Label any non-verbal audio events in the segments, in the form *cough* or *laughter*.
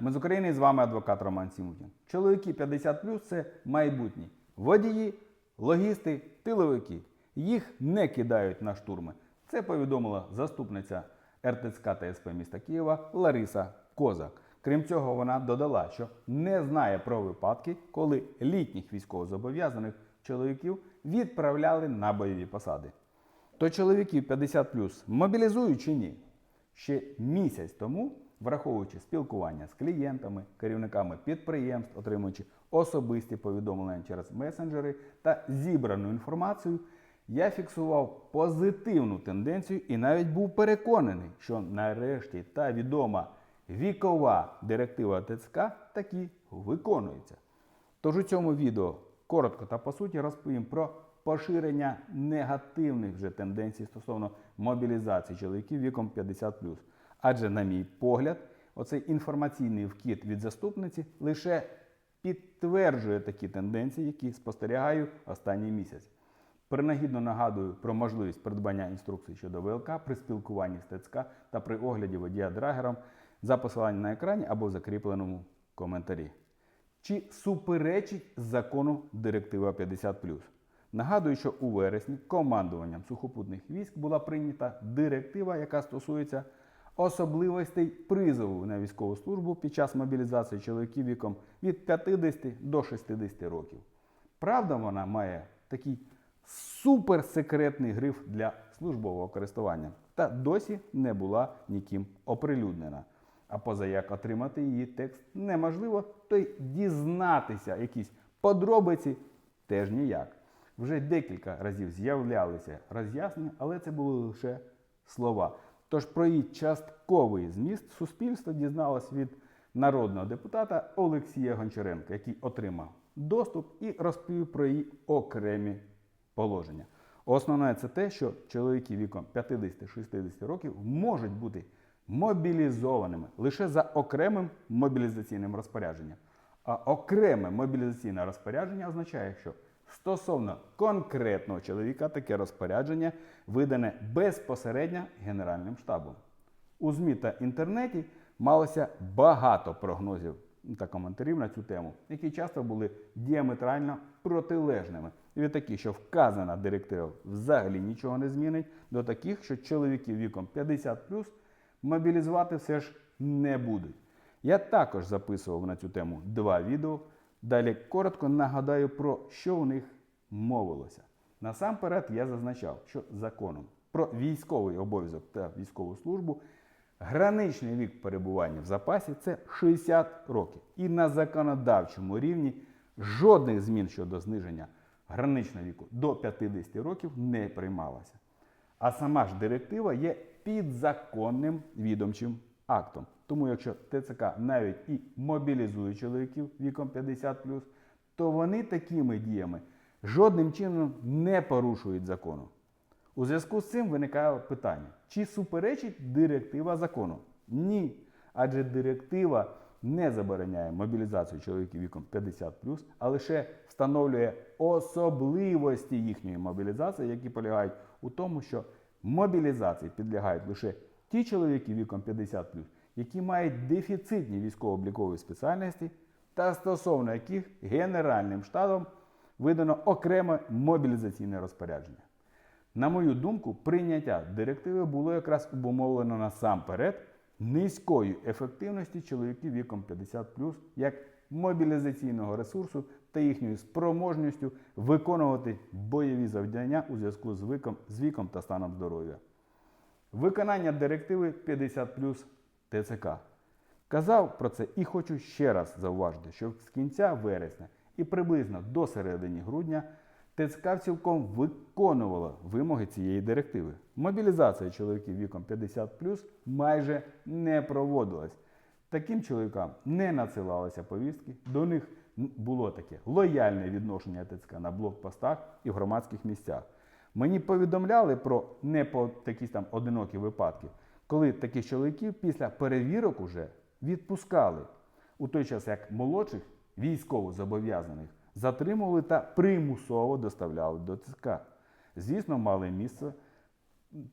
Ми з України з вами адвокат Роман Сімутін. Чоловіки 50 це майбутні водії, логісти, тиловики. Їх не кидають на штурми. Це повідомила заступниця РТЦК та СП міста Києва Лариса Козак. Крім цього, вона додала, що не знає про випадки, коли літніх військовозобов'язаних чоловіків відправляли на бойові посади. То чоловіків 50 мобілізують чи ні? Ще місяць тому, враховуючи спілкування з клієнтами, керівниками підприємств, отримуючи особисті повідомлення через месенджери та зібрану інформацію, я фіксував позитивну тенденцію і навіть був переконаний, що нарешті та відома вікова директива ТЦК таки виконується. Тож у цьому відео коротко та по суті розповім про поширення негативних вже тенденцій стосовно мобілізації чоловіків віком 50 Адже, на мій погляд, оцей інформаційний вкид від заступниці лише підтверджує такі тенденції, які спостерігаю останній місяць. Принагідно нагадую про можливість придбання інструкцій щодо ВЛК при спілкуванні з ТЦК та при огляді водія драгером за посиланням на екрані або в закріпленому коментарі. Чи суперечить закону Директива 50 Нагадую, що у вересні командуванням сухопутних військ була прийнята директива, яка стосується особливостей призову на військову службу під час мобілізації чоловіків віком від 50 до 60 років. Правда, вона має такий суперсекретний гриф для службового користування та досі не була ніким оприлюднена. А поза як отримати її текст неможливо, то й дізнатися якісь подробиці теж ніяк. Вже декілька разів з'являлися роз'яснення, але це були лише слова. Тож про її частковий зміст суспільство дізналось від народного депутата Олексія Гончаренка, який отримав доступ і розповів про її окремі положення. Основне це те, що чоловіки віком 50-60 років можуть бути мобілізованими лише за окремим мобілізаційним розпорядженням. А окреме мобілізаційне розпорядження означає, що стосовно конкретного чоловіка таке розпорядження видане безпосередньо Генеральним штабом. У ЗМІ та інтернеті малося багато прогнозів та коментарів на цю тему, які часто були діаметрально протилежними. Від таких, що вказана директива взагалі нічого не змінить, до таких, що чоловіків віком 50 мобілізувати все ж не будуть. Я також записував на цю тему два відео. Далі коротко нагадаю про що у них мовилося. Насамперед я зазначав, що законом про військовий обов'язок та військову службу граничний вік перебування в запасі це 60 років. І на законодавчому рівні жодних змін щодо зниження граничного віку до 50 років не приймалося. А сама ж директива є підзаконним відомчим актом. Тому якщо ТЦК навіть і мобілізує чоловіків віком 50 то вони такими діями жодним чином не порушують закону. У зв'язку з цим виникає питання: чи суперечить директива закону? Ні. Адже директива не забороняє мобілізацію чоловіків віком 50 а лише встановлює особливості їхньої мобілізації, які полягають у тому, що мобілізації підлягають лише ті чоловіки віком 50 які мають дефіцитні військово-облікові спеціальності, та стосовно яких Генеральним штабом видано окреме мобілізаційне розпорядження. На мою думку, прийняття директиви було якраз обумовлено насамперед низькою ефективності чоловіків віком 50 як мобілізаційного ресурсу та їхньою спроможністю виконувати бойові завдання у зв'язку з віком, з віком та станом здоров'я. Виконання директиви 50 ТЦК. Казав про це і хочу ще раз зауважити, що з кінця вересня і приблизно до середини грудня ТЦК цілком виконувала вимоги цієї директиви. Мобілізація чоловіків віком 50 майже не проводилась. Таким чоловікам не надсилалися повістки, до них було таке лояльне відношення ТЦК на блокпостах і в громадських місцях. Мені повідомляли про не по якісь там одинокі випадки, коли таких чоловіків після перевірок уже відпускали у той час, як молодших військовозобов'язаних затримували та примусово доставляли до ТЦК. Звісно, мали місце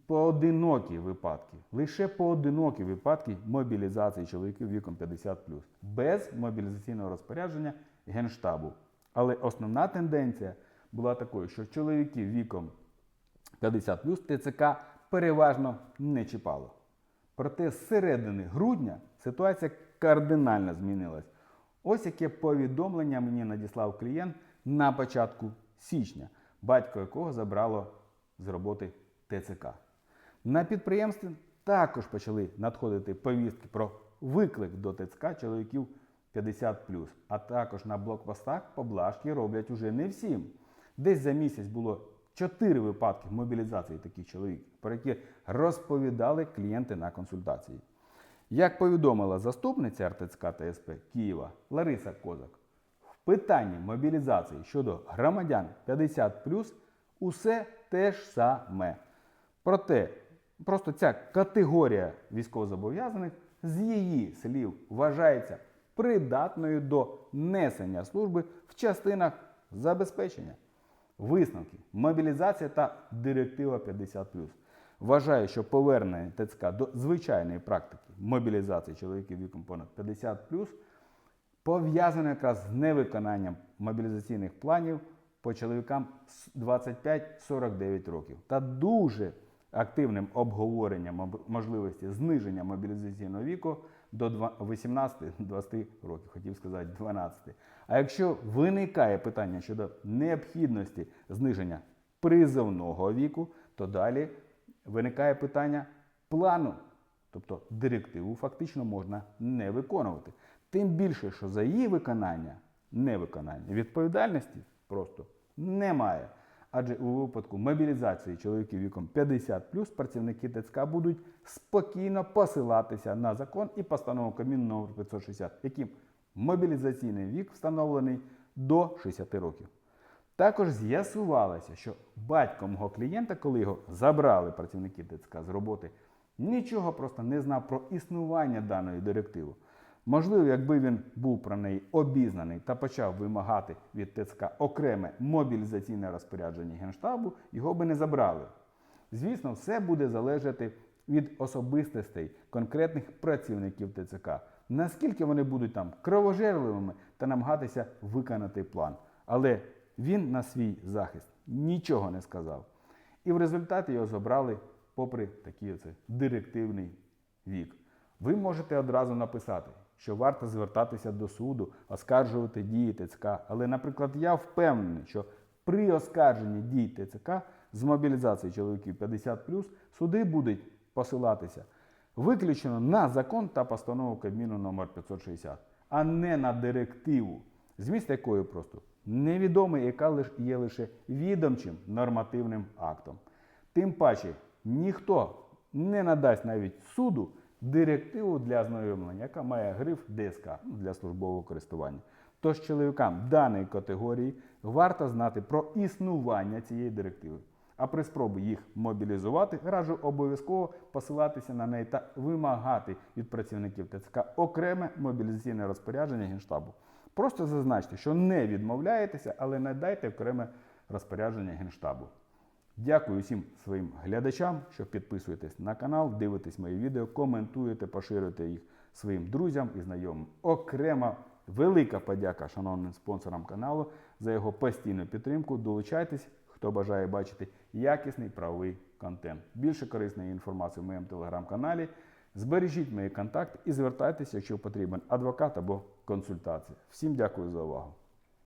поодинокі випадки, лише поодинокі випадки мобілізації чоловіків віком 50 без мобілізаційного розпорядження Генштабу. Але основна тенденція була такою, що чоловіків віком 50 ТЦК переважно не чіпало. Проте з середини грудня ситуація кардинально змінилась. Ось яке повідомлення мені надіслав клієнт на початку січня, батько якого забрало з роботи ТЦК. На підприємстві також почали надходити повістки про виклик до ТЦК чоловіків 50 а також на блокпостах поблажки роблять уже не всім. Десь за місяць було 4 випадки мобілізації таких чоловіків, про які розповідали клієнти на консультації. Як повідомила заступниця РТЦК та СП Києва Лариса Козак, в питанні мобілізації щодо громадян 50 усе те ж саме. Проте, просто ця категорія військовозобов'язаних з її слів вважається придатною до несення служби в частинах забезпечення. Висновки, мобілізація та директива 50 Вважаю, що повернення ТЦК до звичайної практики мобілізації чоловіків віком понад 50 пов'язано якраз з невиконанням мобілізаційних планів по чоловікам 25-49 років. Та дуже активним обговоренням можливості зниження мобілізаційного віку до 18-20 *laughs* років, хотів сказати 12. А якщо виникає питання щодо необхідності зниження призовного віку, то далі виникає питання плану. Тобто директиву фактично можна не виконувати. Тим більше, що за її виконання, невиконання відповідальності просто немає. Адже у випадку мобілізації чоловіків віком 50 працівники ТЦК будуть спокійно посилатися на закон і постанову Кабміну номер 560, яким мобілізаційний вік встановлений до 60 років. Також з'ясувалося, що батько мого клієнта, коли його забрали працівники ТЦК з роботи, нічого просто не знав про існування даної директиви. Можливо, якби він був про неї обізнаний та почав вимагати від ТЦК окреме мобілізаційне розпорядження Генштабу, його би не забрали. Звісно, все буде залежати від особистостей конкретних працівників ТЦК. Наскільки вони будуть там кровожерливими та намагатися виконати план. Але він на свій захист нічого не сказав. І в результаті його забрали попри такий оце директивний вік. Ви можете одразу написати, що варто звертатися до суду, оскаржувати дії ТЦК. Але, наприклад, я впевнений, що при оскарженні дій ТЦК з мобілізації чоловіків 50 суди будуть посилатися виключно на закон та постанову Кабміну номер 560, а не на директиву, зміст якої просто невідомий, яка є лише відомчим нормативним актом. Тим паче ніхто не надасть навіть суду директиву для ознайомлення, яка має гриф ДСК для службового користування. Тож чоловікам даної категорії варто знати про існування цієї директиви. А при спробі їх мобілізувати, раджу обов'язково посилатися на неї та вимагати від працівників ТЦК окреме мобілізаційне розпорядження Генштабу. Просто зазначте, що не відмовляєтеся, але надайте окреме розпорядження Генштабу. Дякую всім своїм глядачам, що підписуєтесь на канал, дивитесь мої відео, коментуєте, поширюєте їх своїм друзям і знайомим. Окрема велика подяка шановним спонсорам каналу за його постійну підтримку. Долучайтесь, хто бажає бачити якісний правовий контент. Більше корисної інформації в моєму телеграм-каналі. Збережіть мої контакти і звертайтеся, якщо потрібен адвокат або консультація. Всім дякую за увагу.